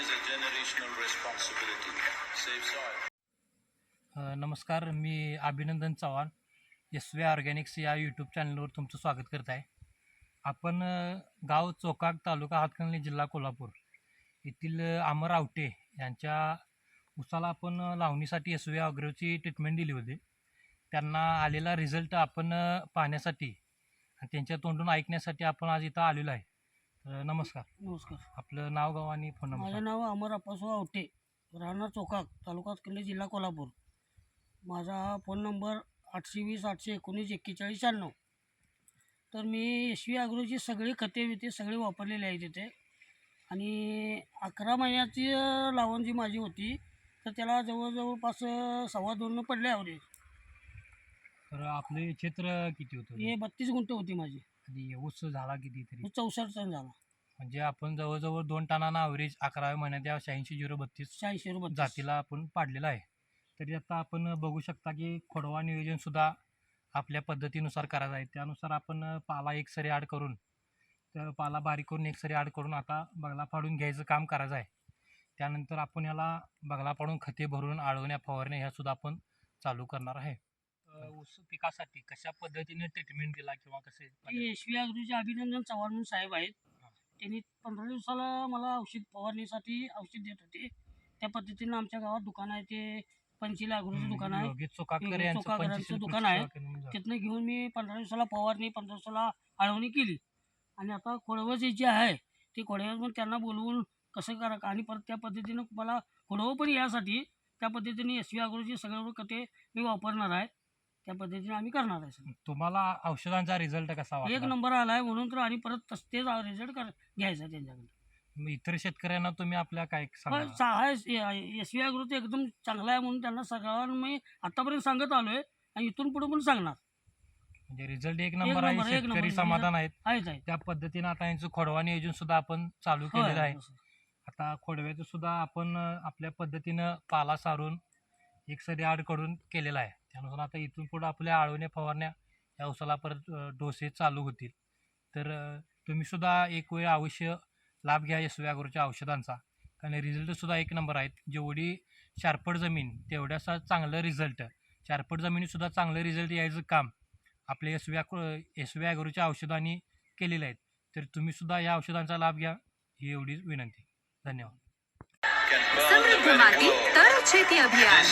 is a generational responsibility. Save soil. नमस्कार मी Abhinandan Chavan S V organics या YouTube चॅनलवर तुमचं स्वागत करत आहे आपण गाव चोकाक तालुका हातकणली जिल्हा कोल्हापूर येथील अमर आवटे यांच्या उसाला आपण लावणीसाठी एस व्ही ऑग्रोची ट्रीटमेंट दिली होती त्यांना आलेला रिझल्ट आपण पाहण्यासाठी आणि त्यांच्या तोंडून ऐकण्यासाठी आपण आज इथं आलेलो आहे अ, नमस्कार. नमस्कार. आपलं नाव गाव आणि फोन नंबर माझं नाव अमर अप्पासो आवटे राहणार चोकाक तालुका किल्ले जिल्हा कोल्हापूर. माझा फोन नंबर आठशे वीस आठशे एकोणीस एक्केचाळीस शहाण्णव. तर मी यशवी अग्रोची सगळी खते बिते सगळे वापरलेले आहेत तिथे. आणि अकरा महिन्याची अं, लावण जी माझी होती तर त्याला जवळजवळपास अं, सव्वा दोन पडले आवडे तर आपले क्षेत्र किती होतं? हे बत्तीस गुंठ होती माझी. आणि ऊस झाला किती तरी. चौसष्ट टन झाला. म्हणजे आपण जवळजवळ दोन टनाना अवरेज अकराव्या महिन्यात या शहाऐंशी झिरो बत्तीस शहाऐंशी रुपये जातीला आपण पाडलेला आहे. तरी आता आपण बघू शकता की खोडवा नियोजन सुद्धा आपल्या पद्धतीनुसार करायचं आहे. त्यानुसार आपण पाला एक सरी आड करून तर पाला बारीक करून एक सरी आड करून आता बगला फाडून घ्यायचं काम करायचं आहे. त्यानंतर आपण याला बगला पाडून खते भरून आळवण्या फवारण्या ह्या सुद्धा आपण चालू करणार आहे. ऊस पिकासाठी कशा पद्धतीने ट्रीटमेंट दिला किंवा कसे यशवी अभिनंदन चव्हाण म्हणून साहेब आहेत. त्यांनी पंधरा दिवसाला मला औषध फवारणीसाठी औषध देत होते. त्या पद्धतीनं आमच्या गावात दुकान आहे ते पंचीला अग्रोचं दुकान आहे. योगेश चोकाकर चोकाकरांचं दुकान आहे. सहकारी म्हणून झालं. तिथनं घेऊन मी पंधरा दिवसाला फवारणी पंधरा दिवसाला आळवणी केली. आणि आता खोडवं जे आहे ते खोडव्यात पण त्यांना बोलवून कसं करा आणि परत त्या पद्धतीनं मला खोडवं पण यासाठी त्या पद्धतीने एस व्ही सगळं कटे मी वापरणार आहे. त्या पद्धतीने आम्ही करणार आहे तुम्हाला औषधांचा रिझल्ट कसा एक वाटला नंबर आला आहे म्हणून तर आणि परत तस- तेच रिझल्ट कर घ्यायचा त्यांच्याकडे. मग इतर शेतकऱ्यांना तुम्ही आपल्या काय पण सांगा एस व्ही अग्रो एकदम चांगला आहे म्हणून त्यांना सगळ्यांना मी आतापर्यंत सांगत आलोय आणि इथून पुढे पण सांगणार. म्हणजे रिझल्ट एक नंबर नंबर, आहे एक नंबर. शेतकरी समाधान आहेत. आहेच आहे. त्या पद्धतीने आता यांचं खोडवा नियोजन सुद्धा आपण चालू होय, केलेलं आहे. आता खोडव्याचं सुद्धा आपण अं, आपल्या पद्धतीनं पाला सारून एक सरी आड करून केलेला आहे. त्यानुसार आता इथून पुढे आपल्या आळवण्या फवारण्या या उसाला परत डोसे चालू होतील. तर तुम्हीसुद्धा तुम्ही सुद्धा एक वेळ अवश्य लाभ घ्या एस व्यागोरच्या औषधांचा. कारण रिझल्ट सुद्धा एक नंबर आहेत. जेवढी शारपट जमीन तेवढ्यासा चांगलं रिझल्ट शारपट जमिनीसुद्धा चांगलं रिझल्ट यायचं काम आपल्या एस व्या एस व्यागोरच्या औषधांनी केलेलं आहेत तर तुम्हीसुद्धा या औषधांचा लाभ घ्या ही एवढीच विनंती. धन्यवाद. સમૃદ્ધ માટી તર છેતી અભિયાન.